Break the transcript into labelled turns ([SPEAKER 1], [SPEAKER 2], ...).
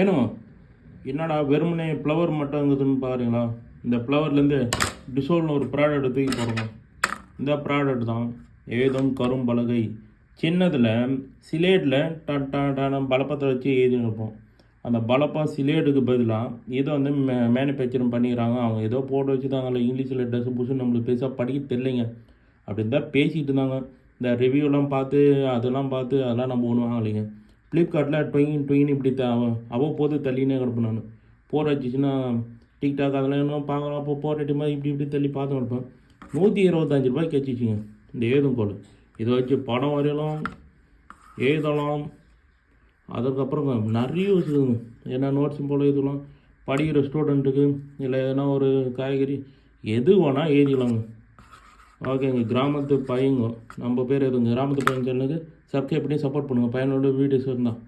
[SPEAKER 1] ஏனோ? என்னடா வெறுமனே ஃப்ளவர் மட்டும் இருக்குதுன்னு பாருங்களா. இந்த ஃப்ளவர்லேருந்து டிசோல்னு ஒரு ப்ராடக்ட் தூக்கி போடுங்க இந்த ப்ராடக்ட் தான் ஏதும் கரும்பலகை. சின்னதில் சிலேட்டில் டான பலப்பத்தை வச்சு எழுதின்னு இருப்போம் அந்த பலப்பா சிலேட்டுக்கு பதிலாக இதை வந்து மே மேனுஃபேக்சரிங் பண்ணிக்கிறாங்க. அவங்க ஏதோ போட்டு வச்சுருந்தாங்கல்ல இங்கிலீஷில் ட்ரெஸ் புதுசு நம்மளுக்கு பெருசாக படிக்க தெரிலைங்க அப்படின்னு தான் பேசிகிட்டு இருந்தாங்க. இந்த ரிவ்யூலாம் பார்த்து அதெல்லாம் பார்த்து அதெல்லாம் நம்ம ஒன்றும் வாங்கலைங்க ஃப்ளிப்கார்ட்டில் டொயின் டொயின் இப்படி த அவ்வப்போது தள்ளினே கிடப்பேன் நான். போர் வச்சுச்சுன்னா டிக்டாக் அதெல்லாம் இன்னும் பார்க்கலாம் அப்போ போராட்டி மாதிரி இப்படி இப்படி தள்ளி பார்த்து கிடப்பேன். நூற்றி இருபத்தஞ்சி ரூபாய்க்கு வச்சுச்சுங்க இந்த ஏதும் கோல் இதை வச்சு படம் வரையலாம் எழுதலாம். அதுக்கப்புறம் நிறைய வச்சுக்கோங்க. ஏன்னா நோட்ஸும் போல் எழுதலாம். படிக்கிற ஸ்டூடெண்ட்டுக்கு இல்லை எதனா ஒரு காய்கறி எது வேணால் எழுதிக்கலாங்க. ஓகேங்க கிராமத்து பையங்க. நம்ம பேர் எதுங்க? கிராமத்து பையன் சொன்னது சப்ஸ்கிரைப் பண்ணி சப்போர்ட் பண்ணுங்கள் பையனோட வீடியோஸ் இருந்தால்